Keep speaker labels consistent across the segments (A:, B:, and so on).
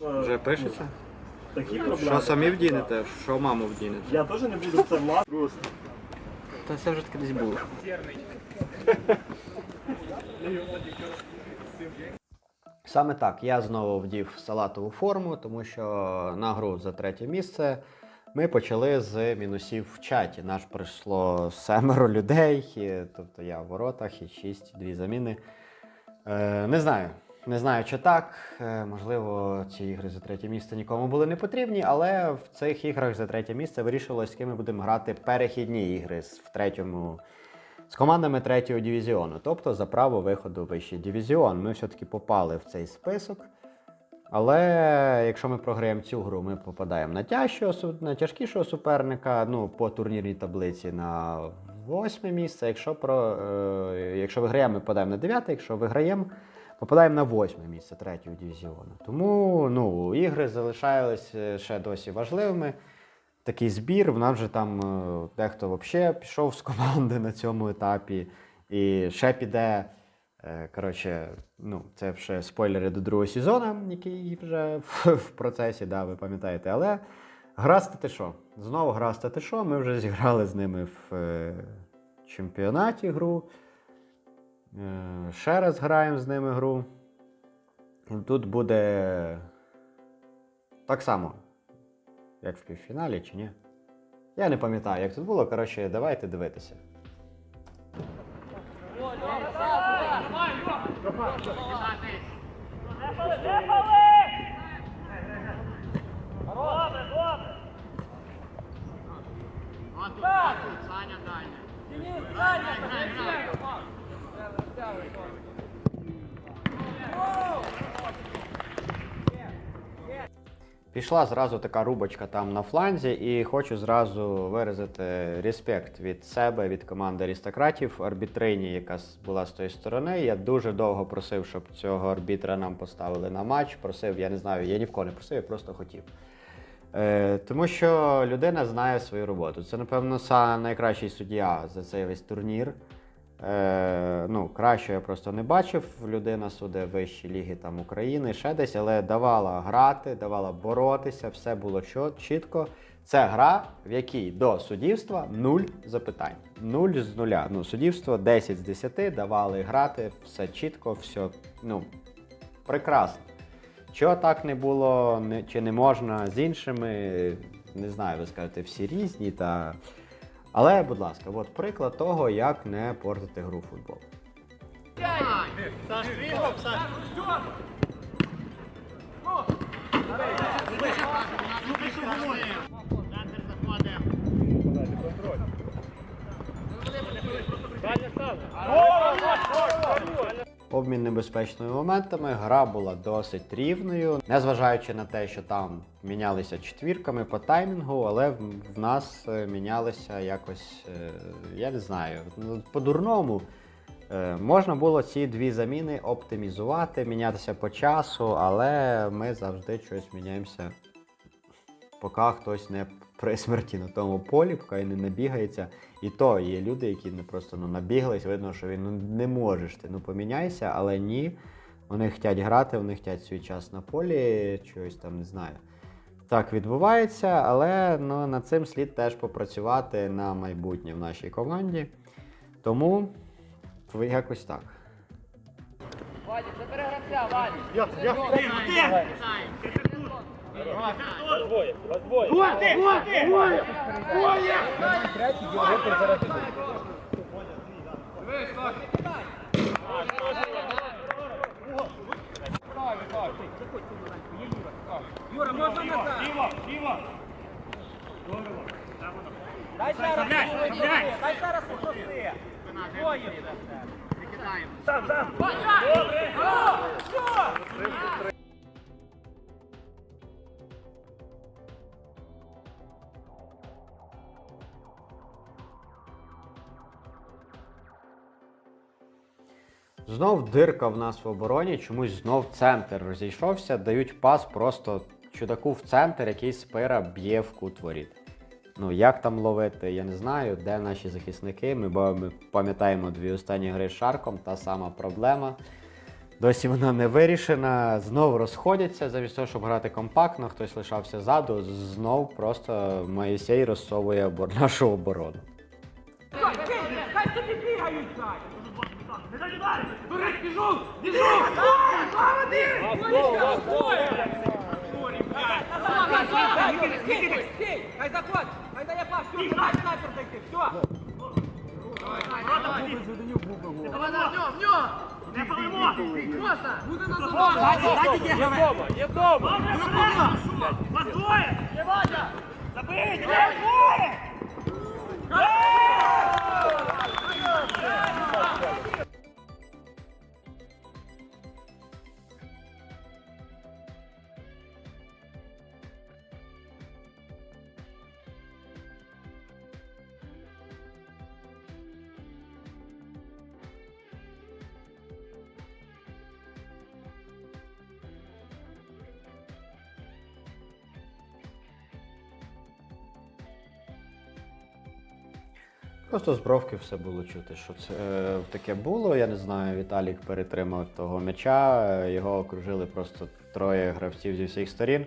A: Вже пишеться?
B: Такі проблеми.
A: Що самі вдінете, що маму вдінете?
B: Я теж не буду це влад. Просто.
A: Та це вже десь було. Саме так, я знову вдів салатову форму, тому що на гру за третє місце ми почали з мінусів в чаті. Наш прийшло семеро людей, і, тобто я в воротах і шість, дві заміни. Е, не знаю. Не знаю, чи так. Е, можливо, ці ігри за третє місце нікому були не потрібні, але в цих іграх за третє місце вирішилось, з ким ми будемо грати перехідні ігри в третьому з командами третього дивізіону, тобто за право виходу в вищий дивізіон. Ми все-таки попали в цей список. Але якщо ми програємо цю гру, ми попадаємо на тяжчого, на тяжкішого суперника, ну, по турнірній таблиці на восьме місце. Якщо, про, е, якщо виграємо, ми попадаємо на дев'яте, якщо виграємо, попадаємо на восьме місце третього дивізіону. Тому ну, ігри залишалися ще досі важливими такий збір. В нас вже там е, дехто взагалі пішов з команди на цьому етапі. І ще піде. е, Коротше, ну, це вже спойлери до другого сезону, який вже в, процесі, да, ви пам'ятаєте. Але гра стати що? Знову гра стати що? Ми вже зіграли з ними в е, чемпіонаті гру. Е, ще раз граємо з ними гру. Тут буде так само як в півфіналі чи ні? Я не пам'ятаю, як тут було. Коротше, давайте дивитися. Пішла зразу така рубочка там на фланзі, і хочу зразу виразити респект від себе, від команди аристократів, арбітрині, яка була з тої сторони. Я дуже довго просив, щоб цього арбітра нам поставили на матч. Просив, я не знаю, я ні в кого не просив, я просто хотів. Е, тому що людина знає свою роботу. Це, напевно, найкращий суддя за цей весь турнір. Е, ну, краще я просто не бачив. Людина суде вищі ліги там України, ще десь, але давала грати, давала боротися, все було чітко. Це гра, в якій до суддівства нуль запитань. Нуль з нуля. Ну, суддівство 10 з 10 давали грати, все чітко, все ну, прекрасно. Чого так не було, чи не можна з іншими, не знаю, ви скажете, всі різні. Та... Але, будь ласка, от приклад того, як не портити гру в футбол. Обмін небезпечними моментами. Гра була досить рівною, незважаючи на те, що там мінялися четвірками по таймінгу, але в, нас е, мінялися якось, е, я не знаю, ну, по-дурному. Е, Можна було ці дві заміни оптимізувати, мінятися по часу, але ми завжди щось міняємося, поки хтось не при смерті на тому полі, поки він не набігається. І то є люди, які не просто ну, набіглись, видно, що він ну, не можеш ти, ну поміняйся, але ні. Вони хочуть грати, вони хочуть свій час на полі, чогось там не знаю. Так відбувається, але ну, над цим слід теж попрацювати на майбутнє в нашій команді. Тому якось так.
C: Вадик, забери гравця, Вадик.
B: Я, я,
C: Дай ще раз поноси, дай ще раз поноси. Двоє.
A: Знов дирка в нас в обороні, чомусь знов центр розійшовся, дають пас просто чудаку в центр, який спира б'є в кут воріт. Ну, як там ловити, я не знаю, де наші захисники. Ми, ми пам'ятаємо дві останні гри з Шарком, та сама проблема. Досі вона не вирішена. Знову розходяться замість того, щоб грати компактно, хтось лишався ззаду. Знов просто Моїсей розсовує нашу оборону.
C: Хай собі бігають, хай! Не залівай! Бери, біжу! Біжу! Хай заходь! Хай дає пас! Все, дай снайпер зайти! Все! Не палимо! Буде на заводі! Дайте є вдома! Є вдома! Вас двоє! Є Вадя! Забийте! Є двоє!
A: Просто з бровки все було чути, що це е, таке було. Я не знаю, Віталік перетримав того м'яча, е, його окружили просто троє гравців зі всіх сторін.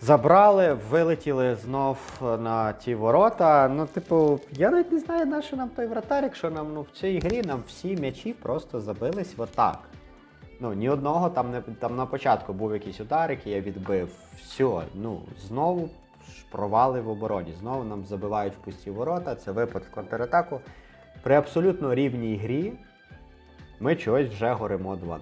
A: Забрали, вилетіли знов на ті ворота. Ну, типу, я навіть не знаю, на що нам той вратар, якщо нам ну, в цій грі нам всі м'ячі просто забились отак. Ну, ні одного там не там на початку був якийсь удар, який я відбив. Все, ну знову провали в обороні. Знову нам забивають в пусті ворота. Це випад в контратаку. При абсолютно рівній грі ми чогось вже горимо 2-0.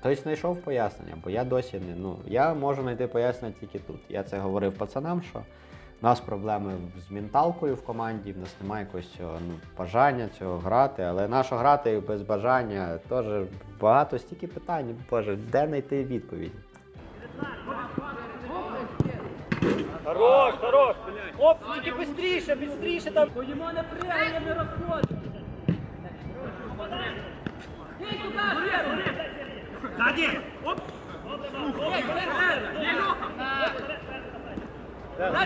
A: Хтось знайшов пояснення, бо я досі не. Ну, я можу знайти пояснення тільки тут. Я це говорив пацанам, що у нас проблеми з менталкою в команді, в нас немає якогось цього ну, бажання цього грати, але нащо грати без бажання теж багато стільки питань. Боже, де знайти відповіді?
B: Хорош, хорош! Оп, тільки быстріше, быстріше там!
C: Йому не пригає, не розходить! Ей, туди, Григорій!
B: Ззаді! Оп!
C: Ей, Григорій! Ей, Льоха! Дай, давай,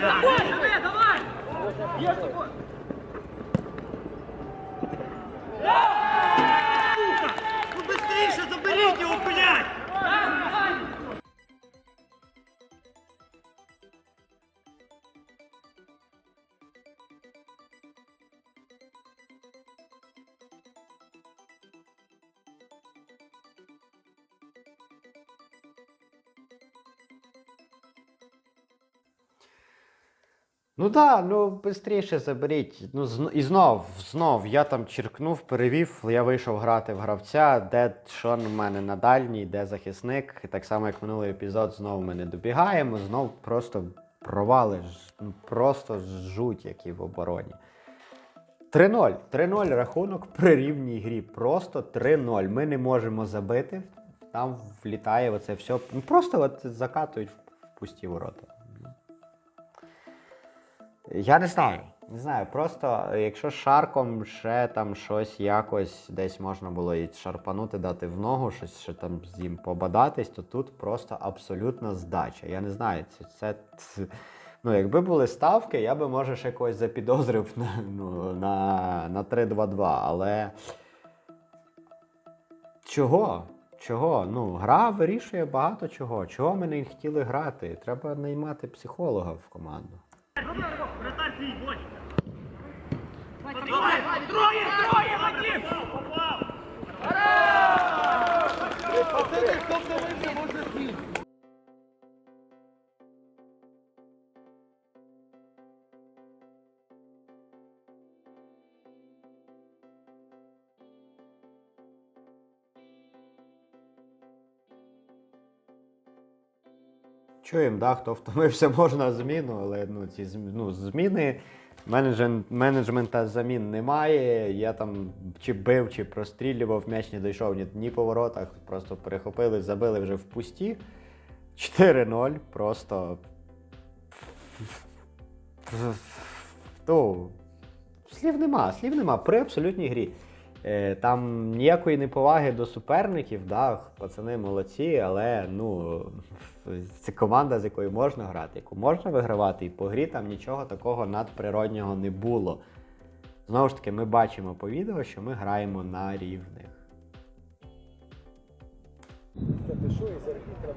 C: давай, давай! Є такой!
B: Ну быстріше заберіть його, блядь!
A: Ну так, да, ну швидше заберіть. Ну, і знов, знов, я там черкнув, перевів, я вийшов грати в гравця, де що в мене на дальній, де захисник. І так само, як минулий епізод, знову ми не добігаємо, знов просто провали, ну, просто жуть, які в обороні. 3-0. 3-0 рахунок при рівній грі. Просто 3-0. Ми не можемо забити. Там влітає оце все. Ну, просто от закатують в пусті ворота. Я не знаю. Не знаю. Просто е, якщо шарком ще там щось якось десь можна було і шарпанути, дати в ногу, щось ще там з ним побадатись, то тут просто абсолютна здача. Я не знаю, це, це, ц- ну, якби були ставки, я би може ще когось запідозрив на, ну, на, на 3-2-2, але. Чого? Чого? Ну, гра вирішує багато чого. Чого ми не хотіли грати? Треба наймати психолога в команду.
B: Вратар твій, Бодь!
C: Давай, троє, троє, Вадим!
A: Чуємо, да, хто втомився, можна зміну, але ну, ці ну, зміни, менеджмента замін немає. Я там чи бив, чи прострілював, м'яч не дійшов ні, ні по воротах, просто перехопили, забили вже в пусті. 4-0, просто. Ну, слів нема, слів нема. При абсолютній грі. Е, там ніякої неповаги до суперників, да, пацани молодці, але ну, це команда, з якою можна грати, яку можна вигравати, і по грі там нічого такого надприроднього не було. Знову ж таки, ми бачимо по відео, що ми граємо на рівних.
D: Це пишу і з
B: архітра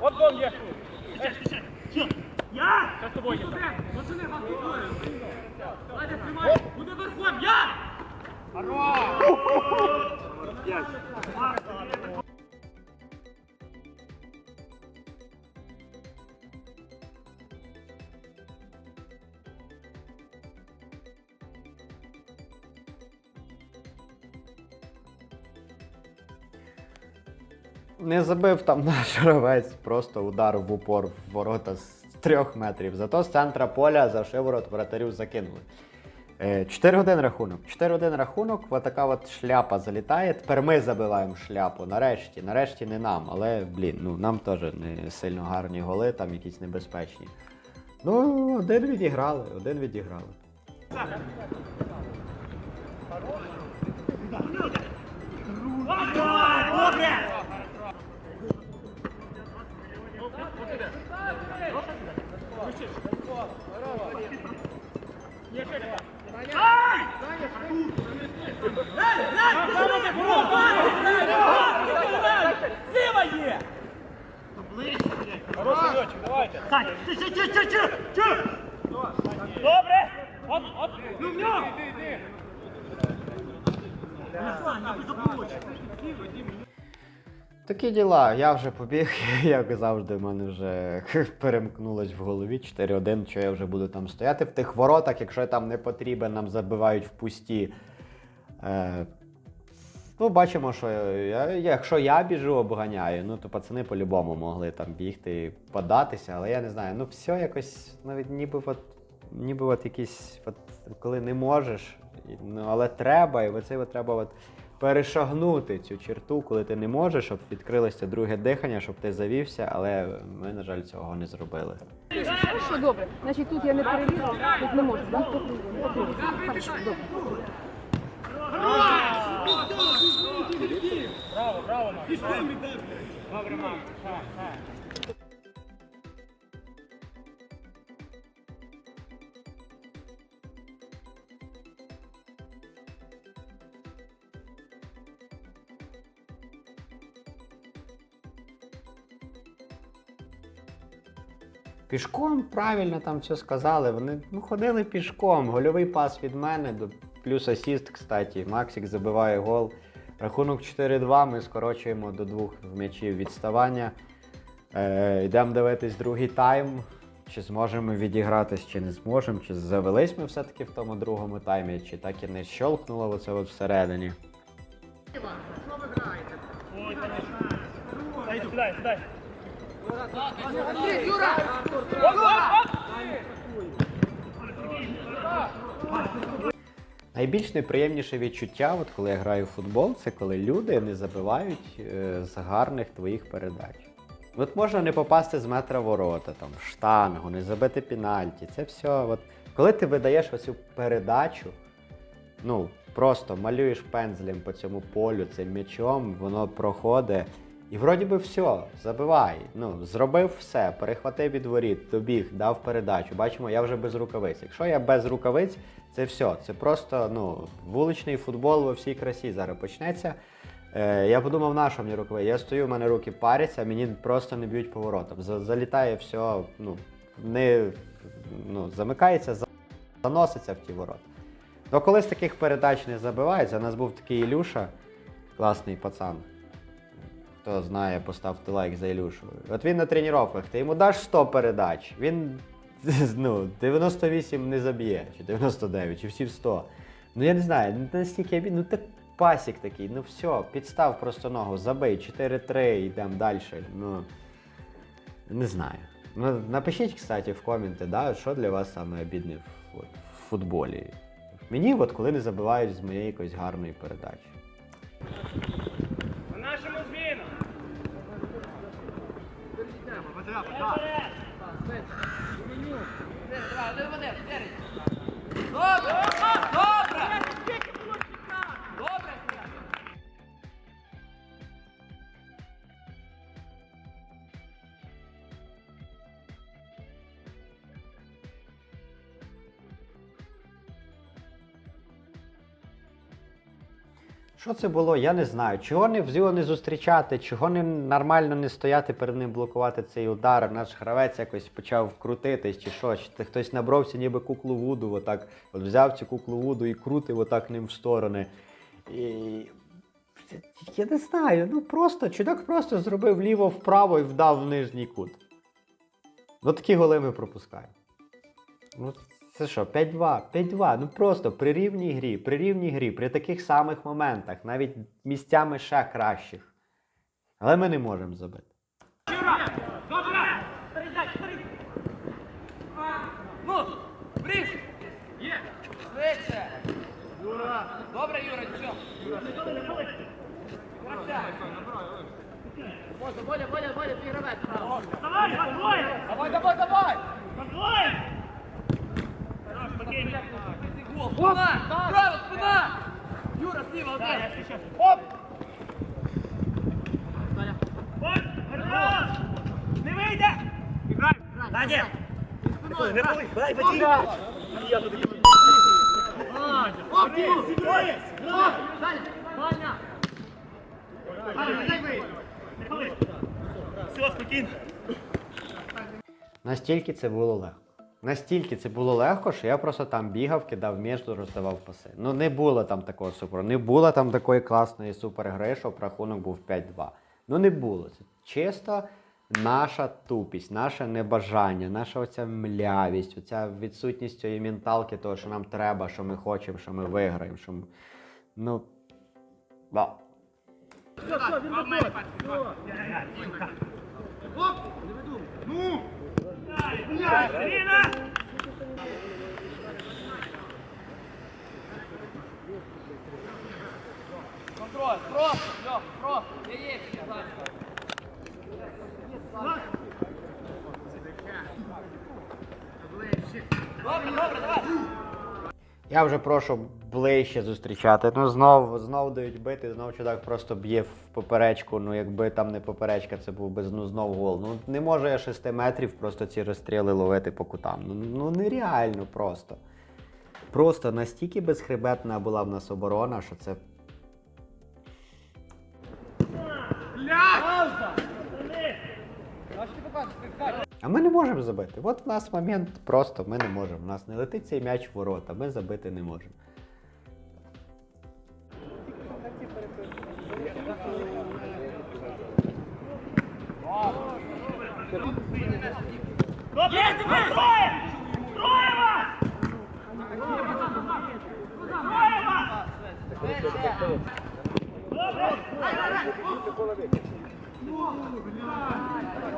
C: От вон є.
B: Я?
C: Це з тобою.
E: Пацани, вас двоє. Ладя, тримай. Буде верхом. Я!
A: Не забив там наш гравець, просто удар в упор в ворота з трьох метрів. Зато з центра поля за шиворот вратарю закинули. 4-1 рахунок. 4-1 рахунок, от така от шляпа залітає. Тепер ми забиваємо шляпу. Нарешті. Нарешті не нам. Але, блін, ну нам теж не сильно гарні голи, там якісь небезпечні. Ну, один відіграли, один відіграли.
B: Добре! Сань, чи, чи, чи, чи, чи.
C: Добре. От, от.
B: Ну в нього! Сань, я.
A: Такі діла, я вже побіг, як завжди, в мене вже перемкнулось в голові 4-1, що я вже буду там стояти в тих воротах, якщо я там не потрібен, нам забивають в пусті. Е, ну, бачимо, що я, якщо я біжу, обганяю, ну то пацани по-любому могли там бігти, податися, але я не знаю, ну все якось навіть ніби от, ніби от якісь, от, коли не можеш, ну, але треба, і оце от треба от перешагнути цю черту, коли ти не можеш, щоб відкрилося друге дихання, щоб ти завівся, але ми, на жаль, цього не зробили.
F: Хорошо, добре. Значить, тут я не перелізу, тут не можу, так? Добре.
C: Браво, браво, Макс. Добре, Макс.
A: Пішком правильно там все сказали. Вони ну, ходили пішком. Гольовий пас від мене, до- плюс асіст, кстати. Максик забиває гол. Рахунок 4-2. Ми скорочуємо до двох м'ячів відставання. Е, йдемо дивитись другий тайм. Чи зможемо відігратись, чи не зможемо, чи завелись ми все-таки в тому другому таймі, чи так і не щолкнуло оце от всередині.
C: Сідай.
A: Найбільш неприємніше відчуття, от коли я граю в футбол, це коли люди не забивають е, з гарних твоїх передач. От можна не попасти з метра ворота, там, в штангу, не забити пенальті. Це все. От, коли ти видаєш оцю передачу, ну, просто малюєш пензлем по цьому полю, цим м'ячом, воно проходить. І вроді би все, забивай. Ну, зробив все, перехватив від воріт, добіг, дав передачу. Бачимо, я вже без рукавиць. Якщо я без рукавиць, це все. Це просто ну, вуличний футбол во всій красі зараз почнеться. Е, я подумав, на що мені рукави? Я стою, в мене руки паряться, мені просто не б'ють поворотом. Залітає все, ну, не ну, замикається, заноситься в ті ворота. Ну, коли з таких передач не забивається, у нас був такий Ілюша, класний пацан. Хто знає, поставте лайк за Ілюшу. От він на тренуваннях, ти йому даш 100 передач, він ну, 98 не заб'є, чи 99, чи всі 100. Ну я не знаю, ну настільки він, ну так пасік такий, ну все, підстав просто ногу, забий, 4-3, йдемо далі. Ну, не знаю. Ну, напишіть, кстати, в коменти, да, що для вас саме обідне в, от, в футболі. Мені, от коли не забивають з моєї якоїсь гарної передачі.
C: На
A: Що це було, я не знаю. Чого не взяло не зустрічати, чого не нормально не стояти перед ним блокувати цей удар. Наш гравець якось почав крутитись, чи що, чи хтось набрався ніби куклу Вуду, отак, от взяв цю куклу Вуду і крутив отак ним в сторони. І... Я не знаю, ну просто чудак просто зробив вліво-вправо і вдав в нижній кут. Ну такі голи ми пропускаємо. Ну, це що, 5-2, 5-2. Ну просто при рівній грі, при рівній грі, при таких самих моментах, навіть місцями ще кращих. Але ми не можемо забити.
C: Добре! Ну! Юра! Добре, Юра, нічого! Боля, Боля, Боля, ти гравець.
B: Давай, Матвоє!
C: Давай, давай, давай! Спина! Право, спина! Юра, зліва, один!
B: Оп! Не вийде! Грай! Надя! Не боли! Дай! Оп! Все, спокійно.
A: Настільки це було легко. Настільки це було легко, що я просто там бігав, кидав м'яч, роздавав паси. Ну не було там такого супер. Не було там такої класної супергри, щоб рахунок був 5-2. Ну не було. Це чисто наша тупість, наше небажання, наша оця млявість, оця відсутність цієї менталки, того, що нам треба, що ми хочемо, що ми виграємо. Що ми... Ну. Да.
B: Ліна!
C: Контроль, просто, Льох, просто, є, є, є, Добре, добре, давай.
A: Я вже прошу ближче зустрічати. Ну знов, знов дають бити, знов чудак просто б'є в поперечку. Ну якби там не поперечка, це був би ну, знов гол. Ну не можу я 6 метрів просто ці розстріли ловити по кутам. Ну, ну нереально просто. Просто настільки безхребетна була в нас оборона, що це. А ми не можемо забити. От в нас момент просто ми не можемо. У нас не летить цей м'яч в ворота, ми забити не можемо.
B: Є, тебе! Троє! Троє вас! Троє вас!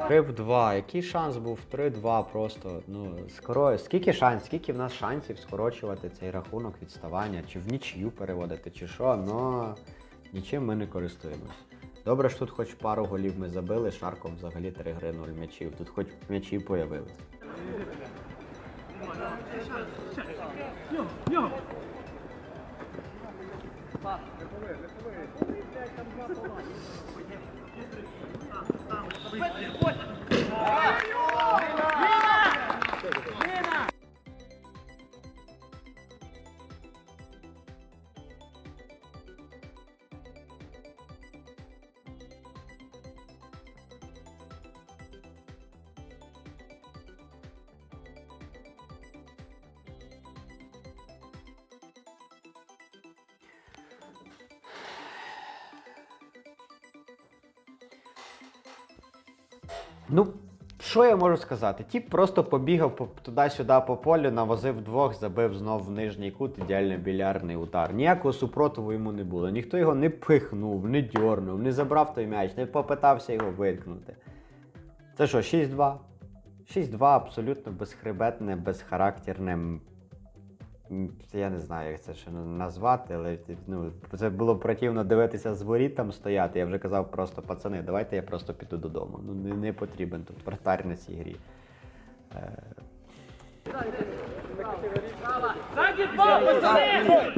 A: Три в 2. Який шанс був 3-2 просто. Ну, скоро... Скільки шанс, скільки в нас шансів скорочувати цей рахунок відставання, чи в нічию переводити, чи що, но нічим ми не користуємось. Добре, що тут хоч пару голів ми забили, Шарком взагалі 3 гри 0 м'ячів. Тут хоч м'ячі появились. but Ну, що я можу сказати? Тіп просто побігав туди-сюди по полю, навозив двох, забив знов в нижній кут, ідеально білярний удар. Ніякого супротиву йому не було. Ніхто його не пихнув, не дьорнув, не забрав той м'яч, не попитався його виткнути. Це що, 6-2? 6-2 абсолютно безхребетне, безхарактерне. Я не знаю, як це ще назвати, але ну, це було противно дивитися з воріт там стояти. Я вже казав просто, пацани, давайте я просто піду додому. Ну не, не потрібен тут вратар на цій грі.
C: Ззаді два, пацани!
B: Не вали!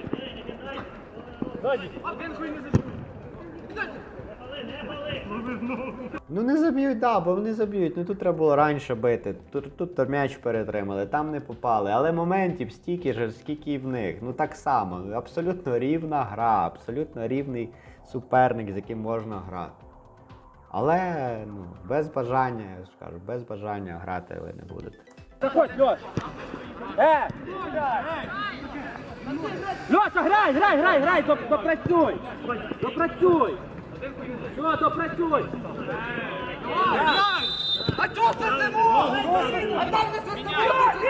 A: Ну не заб'ють, да, бо вони заб'ють. Ну тут треба було раніше бити. Тут, тут то м'яч перетримали, там не попали. Але моментів стільки ж, скільки і в них. Ну так само. Абсолютно рівна гра, абсолютно рівний суперник, з яким можна грати. Але ну, без бажання, я ж кажу, без бажання грати ви не будете.
C: Заходь, Льош! Е! Льоша, грай, грай, грай, грай, доп- допрацюй! Допрацюй! Все, допрацюй!
B: А чого це не? А там не составляється.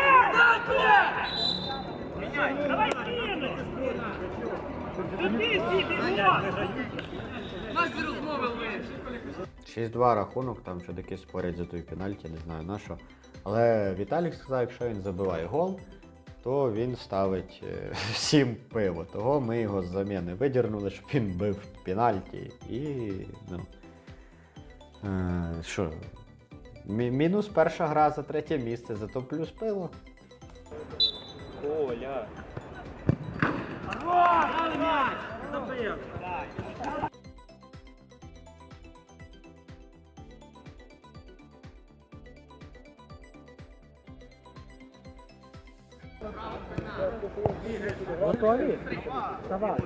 C: Давай
E: Нас розмови лише.
A: 6-2 рахунок, там чудаки спорять за той пенальті, не знаю на що. Але Віталік сказав, якщо він забиває гол, то він ставить е, всім пиво. Того ми його з заміни видірнули, щоб він бив пенальті. І ну. Е, що? Мінус перша гра за третє місце, зато плюс пиво.
C: М'яч! Забив! Готові? Давай.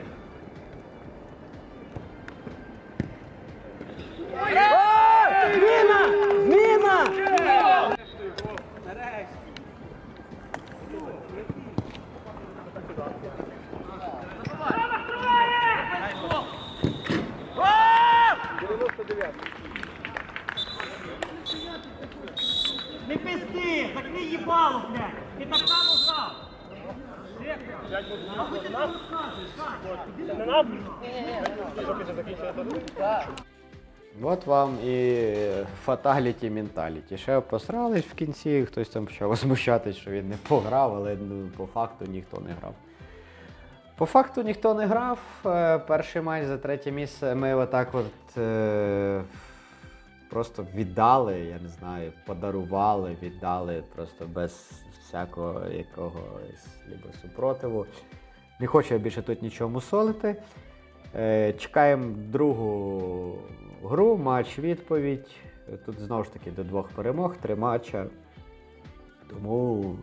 A: От вам і фаталіті менталіті. Ще посрались в кінці, хтось там почав возмущатись, що він не пограв, але ну, по факту ніхто не грав. По факту ніхто не грав. Е, Перший матч за третє місце ми отак от е, просто віддали, я не знаю, подарували, віддали просто без всякого якогось либо супротиву. Не хочу я більше тут нічого мусолити. Е, Чекаємо другу гру, матч відповідь. Тут знову ж таки до двох перемог, три матча. Тому,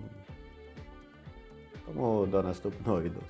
A: тому до наступного відео.